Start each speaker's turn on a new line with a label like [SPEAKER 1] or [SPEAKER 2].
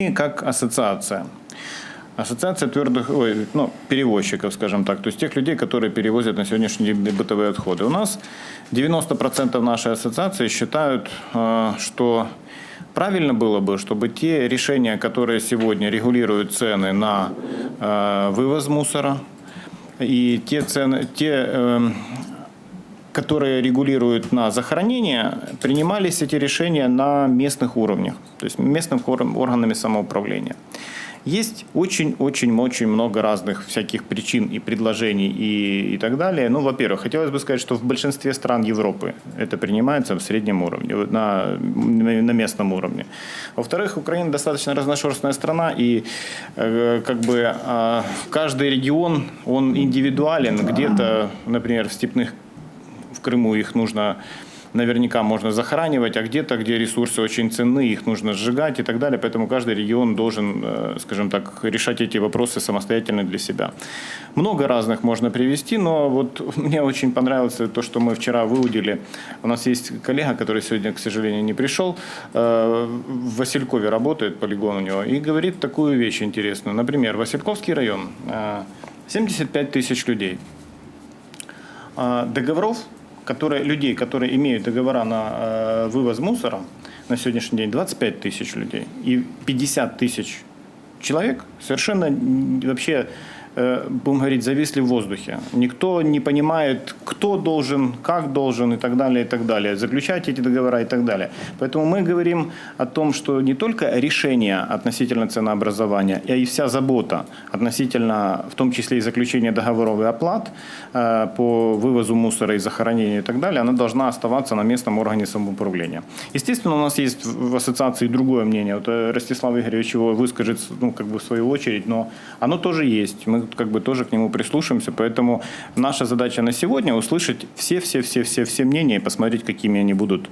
[SPEAKER 1] Мы как ассоциация. Ассоциация твердых, ой, ну, перевозчиков, скажем так, то есть тех людей, которые перевозят на сегодняшний день бытовые отходы. У нас 90% нашей ассоциации считают, э, что правильно было бы, чтобы те решения, которые сегодня регулируют цены на э, вывоз мусора, и те цены, те э, которые регулируют на захоронение, принимались эти решения на местных уровнях, то есть местным хор- органами самоуправления. Есть очень-очень-очень много разных всяких причин и предложений и, и так далее. Ну, во-первых, хотелось бы сказать, что в большинстве стран Европы это принимается в среднем уровне, на, на местном уровне. Во-вторых, Украина достаточно разношерстная страна, и э, как бы э, каждый регион, он индивидуален. Где-то, например, в степных в Крыму их нужно наверняка можно захоранивать, а где-то, где ресурсы очень ценны, их нужно сжигать и так далее. Поэтому каждый регион должен, э, скажем так, решать эти вопросы самостоятельно для себя. Много разных можно привести, но вот мне очень понравилось то, что мы вчера выудили. У нас есть коллега, который сегодня, к сожалению, не пришел. Э, В Василькове работает, полигон у него, и говорит такую вещь интересную. Например, Васильковский район, э, 75 тысяч людей. Договоров, которые, людей, которые имеют договора на э, вывоз мусора, на сегодняшний день 25 тысяч людей. И 50 тысяч человек совершенно вообще, будем говорить, зависли в воздухе. Никто не понимает, кто должен, как должен и так далее, и так далее. Заключать эти договора и так далее. Поэтому мы говорим о том, что не только решение относительно ценообразования, а и вся забота относительно, в том числе и заключения договоров и оплат э, по вывозу мусора и захоронению и так далее, она должна оставаться на местном органе самоуправления. Естественно, у нас есть в в ассоциации другое мнение. Вот э, Ростислав Игоревич его выскажет ну, как бы в свою очередь, но оно тоже есть. Мы как бы тоже к нему прислушаемся. Поэтому наша задача на сегодня услышать все-все-все-все-все мнения и посмотреть, какими они будут